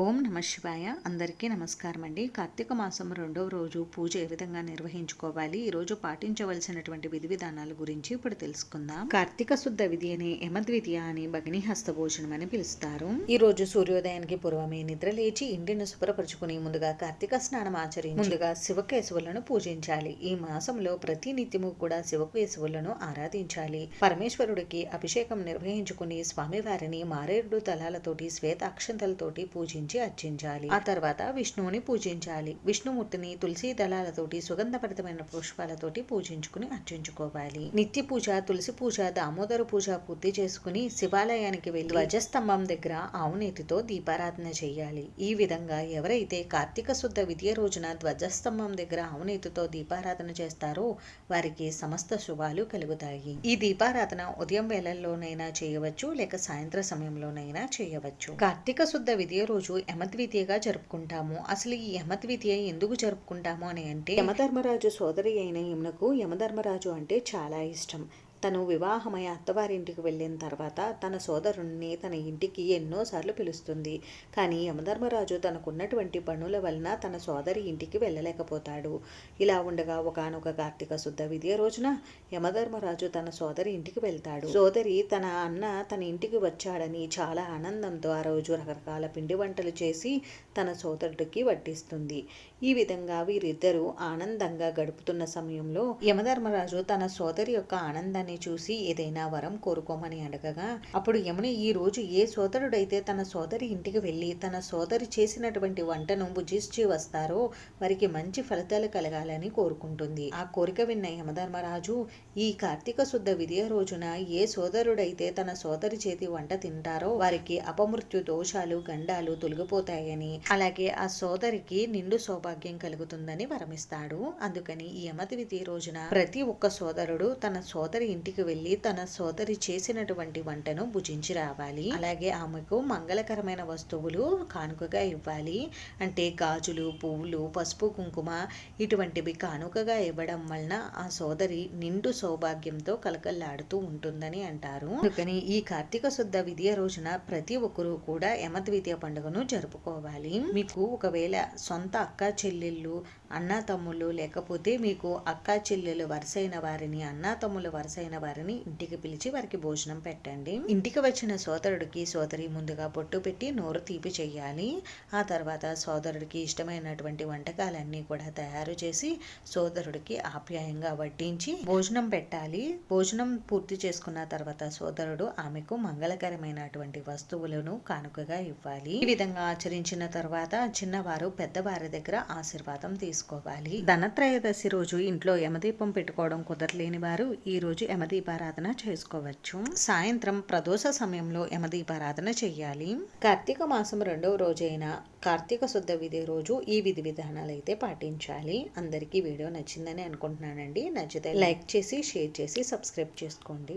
ఓం నమ శివాయ. అందరికీ నమస్కారం అండి. కార్తీక మాసం రెండవ రోజు పూజ ఏ విధంగా నిర్వహించుకోవాలి ఈ రోజు పాటించవలసినటువంటి విధి విధానాల గురించి ఇప్పుడు తెలుసుకుందాం. కార్తీక శుద్ధ విధిని యమద్వితీయ అని భగిని హస్తభోజనం అని పిలుస్తారు. ఈ రోజు సూర్యోదయానికి పూర్వమే నిద్ర లేచి ఇంటిని శుభ్రపరుచుకుని ముందుగా కార్తీక స్నానం ఆచరించి ముందుగా శివకేశవులను పూజించాలి. ఈ మాసంలో ప్రతి నిత్యము కూడా శివకేశవులను ఆరాధించాలి. పరమేశ్వరుడికి అభిషేకం నిర్వహించుకుని స్వామివారిని మారేడు తలాలతోటి శ్వేత అక్షంతలతోటి పూజించాలి. పూజించి అర్చించాలి. ఆ తర్వాత విష్ణువుని పూజించాలి. విష్ణుమూర్తిని తులసి దళాలతోటి సుగంధభరితమైన పుష్పాలతోటి పూజించుకుని అర్చించుకోవాలి. నిత్య పూజ తులసి పూజ దామోదర పూజ పూర్తి చేసుకుని శివాలయానికి వెళ్ళి ధ్వజస్తంభం దగ్గర ఆవునేతితో దీపారాధన చేయాలి. ఈ విధంగా ఎవరైతే కార్తీక శుద్ధ విద్య రోజున ధ్వజస్తంభం దగ్గర ఆవునేతితో దీపారాధన చేస్తారో వారికి సమస్త శుభాలు కలుగుతాయి. ఈ దీపారాధన ఉదయం వేళల్లోనైనా చేయవచ్చు లేక సాయంత్ర సమయంలోనైనా చేయవచ్చు. కార్తీక శుద్ధ విద్య రోజు రోజు యమద్వితీయగా జరుపుకుంటాము. అసలు ఈ యమద్వితీయ ఎందుకు జరుపుకుంటాము అని అంటే యమధర్మరాజు సోదరి అయిన యమునకు యమధర్మరాజు అంటే చాలా ఇష్టం. తను వివాహమై అత్తవారింటికి వెళ్ళిన తర్వాత తన సోదరుణ్ణి తన ఇంటికి ఎన్నోసార్లు పిలుస్తుంది. కానీ యమధర్మరాజు తనకున్నటువంటి పనుల వలన తన సోదరి ఇంటికి వెళ్ళలేకపోతాడు. ఇలా ఉండగా ఒకనొక కార్తీక శుద్ధ విద్య రోజున యమధర్మరాజు తన సోదరి ఇంటికి వెళ్తాడు. సోదరి తన అన్న తన ఇంటికి వచ్చాడని చాలా ఆనందంతో ఆ రోజు రకరకాల పిండి వంటలు చేసి తన సోదరుడికి వడ్డిస్తుంది. ఈ విధంగా వీరిద్దరూ ఆనందంగా గడుపుతున్న సమయంలో యమధర్మరాజు తన సోదరి యొక్క ఆనందాన్ని సోదరుణ్ణి చూసి ఏదైనా వరం కోరుకోమని అడగగా అప్పుడు యముని ఈ రోజు ఏ సోదరుడైతే తన సోదరి ఇంటికి వెళ్ళి తన సోదరి చేసినటువంటి వంటను భుజించి వస్తారో వారికి మంచి ఫలితాలు కలగాలని కోరుకుంటుంది. ఆ కోరిక విన్న యమధర్మరాజు ఈ కార్తీక శుద్ధ విద్య రోజున ఏ సోదరుడైతే తన సోదరి చేతి వంట తింటారో వారికి అపమృత్యు దోషాలు గండాలు తొలగిపోతాయని అలాగే ఆ సోదరికి నిండు సౌభాగ్యం కలుగుతుందని వరమిస్తాడు. అందుకని ఈ యమతి రోజున ప్రతి ఒక్క సోదరుడు తన సోదరి ఇంటికి వెళ్ళి తన సోదరి చేసినటువంటి వంటను భుజించి రావాలి. అలాగే ఆమెకు మంగళకరమైన వస్తువులు కానుకగా ఇవ్వాలి. అంటే గాజులు పువ్వులు పసుపు కుంకుమ ఇటువంటివి కానుకగా ఇవ్వడం వలన ఆ సోదరి నిండు సౌభాగ్యంతో కలకల్లాడుతూ ఉంటుందని అంటారు. అందుకని ఈ కార్తీక శుద్ధ విద్య రోజున ప్రతి ఒక్కరూ కూడా యమద్వితీయ పండుగను జరుపుకోవాలి. మీకు ఒకవేళ సొంత అక్క చెల్లెళ్ళు అన్నా తమ్ముళ్ళు లేకపోతే మీకు అక్క చెల్లెలు వరుసైన వారిని అన్నా తమ్ముళ్ళు వరుసైన వారిని ఇంటికి పిలిచి వారికి భోజనం పెట్టండి. ఇంటికి వచ్చిన సోదరుడికి సోదరి ముందుగా పొట్టు పెట్టి నోరు తీపి చేయాలి ఆ తర్వాత సోదరుడికి ఇష్టమైనటువంటి వంటకాలన్నీ కూడా తయారు చేసి సోదరుడికి ఆప్యాయంగా వడ్డించి భోజనం పెట్టాలి. భోజనం పూర్తి చేసుకున్న తర్వాత సోదరుడు ఆమెకు మంగళకరమైనటువంటి వస్తువులను కానుకగా ఇవ్వాలి. ఈ విధంగా ఆచరించిన తర్వాత చిన్నవారు పెద్దవారి దగ్గర ఆశీర్వాదం చేసుకోవాలి. ధనత్రయోదశి రోజు ఇంట్లో యమదీపం పెట్టుకోవడం కుదరలేని వారు ఈ రోజు యమదీపారాధన చేసుకోవచ్చు. సాయంత్రం ప్రదోష సమయంలో యమదీపారాధన చెయ్యాలి కార్తీక మాసం రెండవ రోజైన కార్తీక శుద్ధ విధి రోజు ఈ విధి విధానాలు అయితే పాటించాలి. అందరికీ వీడియో నచ్చిందని అనుకుంటున్నానండి. నచ్చితే లైక్ చేసి షేర్ చేసి సబ్స్క్రైబ్ చేసుకోండి.